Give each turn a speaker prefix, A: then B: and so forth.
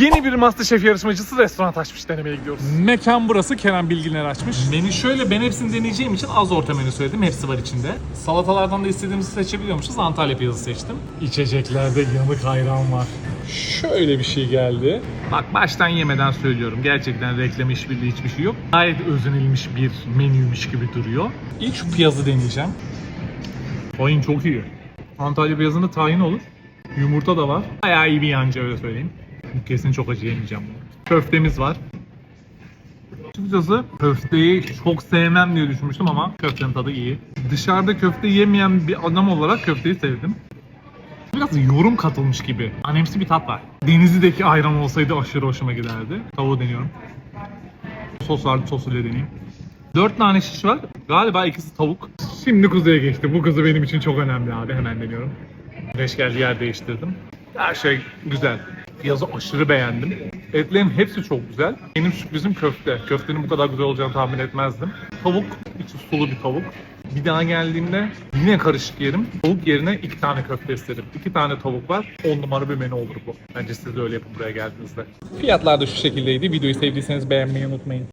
A: Yeni bir Masterchef yarışmacısı restoran açmış denemeye gidiyoruz.
B: Mekan burası Kerem Bilginer açmış.
A: Menü şöyle ben hepsini deneyeceğim için az orta menü söyledim. Hepsi var içinde. Salatalardan da istediğimizi seçebiliyormuşuz. Antalya piyazı seçtim. İçeceklerde yanık ayran var. Şöyle bir şey geldi. Bak baştan yemeden söylüyorum. Gerçekten reklam işbirliği hiçbir şey yok. Gayet özenilmiş bir menüymüş gibi duruyor. İlk şu piyazı deneyeceğim. Tahin çok iyi. Antalya piyazında tahin olur. Yumurta da var. Bayağı iyi bir yancı öyle söyleyeyim. Kesin çok acı yemeyeceğim bunu. Köftemiz var. Açıkçası köfteyi çok sevmem diye düşünmüştüm ama köftenin tadı iyi. Dışarıda köfte yemeyen bir adam olarak köfteyi sevdim. Biraz yorum katılmış gibi. Anemsi bir tat var. Denizli'deki ayran olsaydı aşırı hoşuma giderdi. Tavuğu deniyorum. Sos vardı, sosuyla deneyeyim. Dört tane şiş var. Galiba ikisi tavuk. Şimdi kuzuya geçti. Bu kuzu benim için çok önemli abi. Hemen deniyorum. Geldi yer değiştirdim. Her şey güzel. Piyazı aşırı beğendim. Etlerin hepsi çok güzel. Benim sürprizim köfte. Köftenin bu kadar güzel olacağını tahmin etmezdim. Tavuk, içi sulu bir tavuk. Bir daha geldiğimde yine karışık yerim. Tavuk yerine iki tane köfte isterim. İki tane tavuk var. On numara bir menü olur bu. Bence siz de öyle yapın buraya geldiğinizde.
B: Fiyatlar da şu şekildeydi. Videoyu sevdiyseniz beğenmeyi unutmayın.